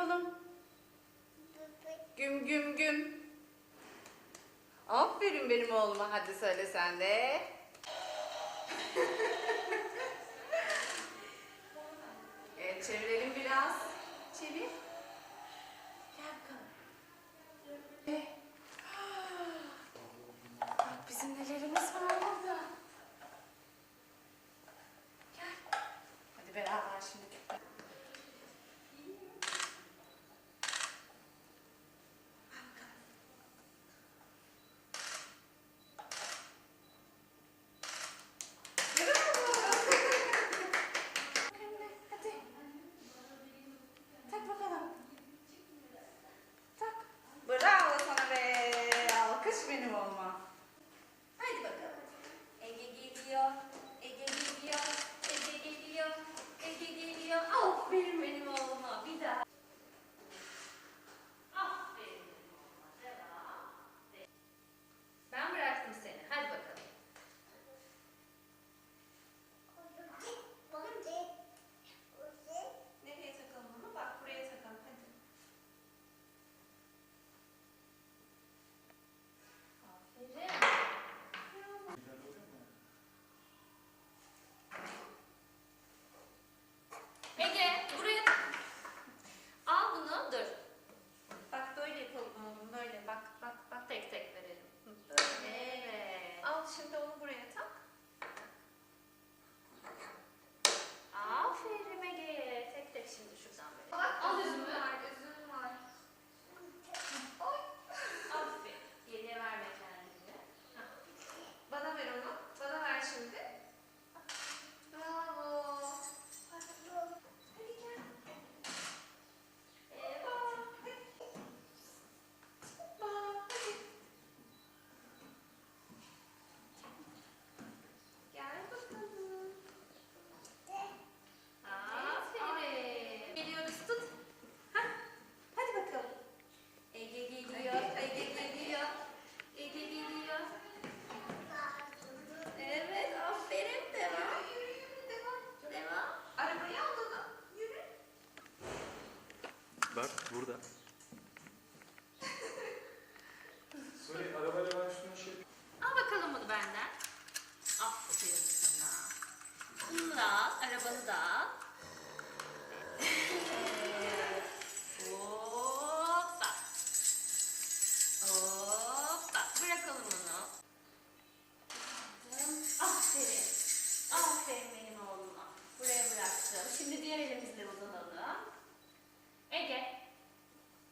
Yapalım. Güm güm güm. Aferin benim oğluma. Hadi söyle sen de. evet çevirelim biraz. Çevir. Gel bakalım. Eh. Da al. Arabanı da al. Evet. Hoppa. Hoppa. Bırakalım onu. Aferin. Aferin benim oğluma. Buraya bıraktım. Şimdi diğer elimizle uzanalım. Ege.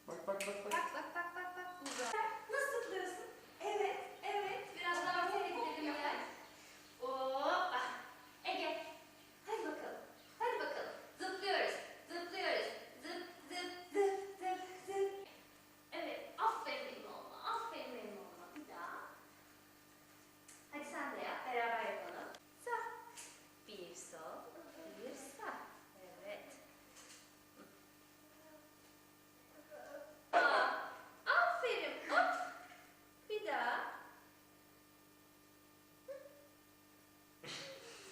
Bak bak bak bak. Bak bak bak bak bak. Güzel. Nasıl zıplıyorsun? Evet, evet. Biraz daha ortaya gidelim gel. Hoppa. Ege. Hadi bakalım. Hadi bakalım. Zıplıyoruz. Zıplıyoruz. Zıp zıp zıp zıp zıp. Evet. Aferin benim oğluma. Aferin benim oğluma. Bir daha. Hadi sen de yap. Beraber yapalım. Sağ. Bir sol. Bir sağ. Evet. Aa, aferin. Hop. Bir daha.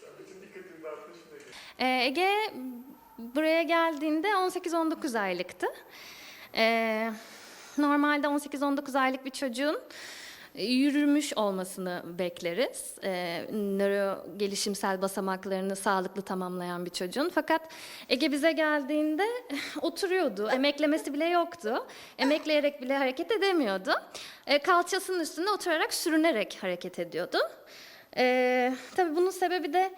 Sen bütün dikkatini dağıttın şimdi. Ee, Ege buraya geldiğinde 18-19 aylıktı. Ee, normalde 18-19 aylık bir çocuğun e, yürümüş olmasını bekleriz. Ee, nöro gelişimsel basamaklarını sağlıklı tamamlayan bir çocuğun. Fakat Ege bize geldiğinde oturuyordu. Emeklemesi bile yoktu. Emekleyerek bile hareket edemiyordu. Kalçasının üstünde oturarak sürünerek hareket ediyordu. Tabii bunun sebebi de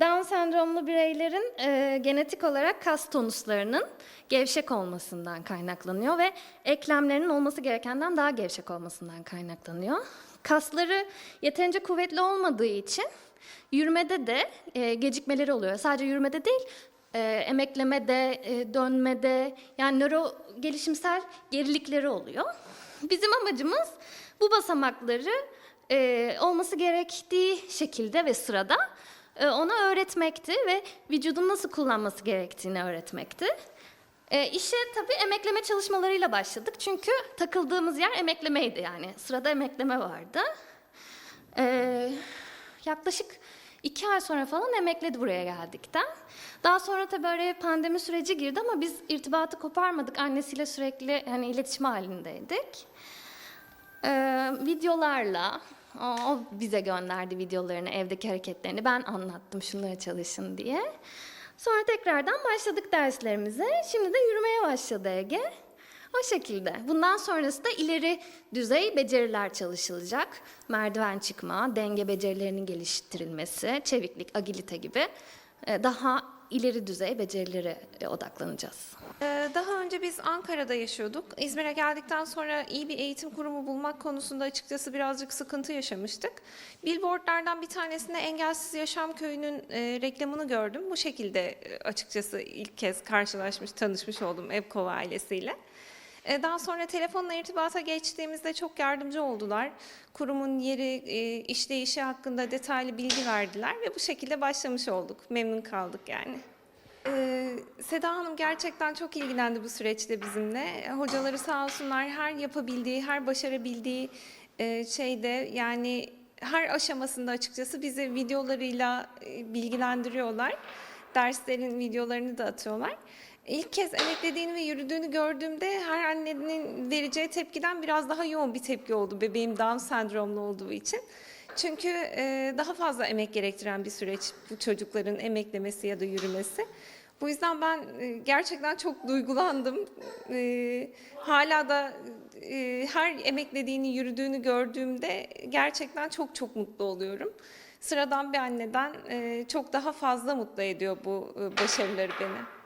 Down sendromlu bireylerin e, genetik olarak kas tonuslarının gevşek olmasından kaynaklanıyor ve eklemlerinin olması gerekenden daha gevşek olmasından kaynaklanıyor. Kasları yeterince kuvvetli olmadığı için yürümede de e, gecikmeleri oluyor. Sadece yürümede değil, e, emeklemede, e, dönmede yani nöro gelişimsel gerilikleri oluyor. Bizim amacımız bu basamakları e, olması gerektiği şekilde ve sırada e, ona öğretmekti ve vücudun nasıl kullanması gerektiğini öğretmekti. E, işe tabii emekleme çalışmalarıyla başladık çünkü takıldığımız yer emeklemeydi yani sırada emekleme vardı. E, yaklaşık İki ay sonra falan emekledi buraya geldikten. Daha sonra tabii araya pandemi süreci girdi ama biz irtibatı koparmadık. Annesiyle sürekli hani iletişim halindeydik. Ee, videolarla, o, bize gönderdi videolarını, evdeki hareketlerini. Ben anlattım şunlara çalışın diye. Sonra tekrardan başladık derslerimize. Şimdi de yürümeye başladı Ege. O şekilde. Bundan sonrası da ileri düzey beceriler çalışılacak. Merdiven çıkma, denge becerilerinin geliştirilmesi, çeviklik, agilite gibi e, daha ileri düzey becerilere e, odaklanacağız. Ee, Daha önce biz Ankara'da yaşıyorduk. İzmir'e geldikten sonra iyi bir eğitim kurumu bulmak konusunda açıkçası birazcık sıkıntı yaşamıştık. Billboardlardan bir tanesinde Engelsiz Yaşam Köyü'nün e, reklamını gördüm. Bu şekilde e, açıkçası ilk kez karşılaşmış, tanışmış oldum Evkova ailesiyle. E, Daha sonra telefonla irtibata geçtiğimizde çok yardımcı oldular. Kurumun yeri, e, işleyişi hakkında detaylı bilgi verdiler ve bu şekilde başlamış olduk. Memnun kaldık yani. Ee, Seda Hanım gerçekten çok ilgilendi bu süreçte bizimle. Hocaları sağ olsunlar her yapabildiği, her başarabildiği e, şeyde yani her aşamasında açıkçası bizi videolarıyla e, bilgilendiriyorlar. Derslerin videolarını da atıyorlar. İlk kez emeklediğini ve yürüdüğünü gördüğümde her annenin vereceği tepkiden biraz daha yoğun bir tepki oldu bebeğim Down sendromlu olduğu için. Çünkü e, daha fazla emek gerektiren bir süreç bu çocukların emeklemesi ya da yürümesi. Bu yüzden ben e, gerçekten çok duygulandım. E, hala da e, her emeklediğini, yürüdüğünü gördüğümde gerçekten çok çok mutlu oluyorum. Sıradan bir anneden e, çok daha fazla mutlu ediyor bu e, başarıları beni.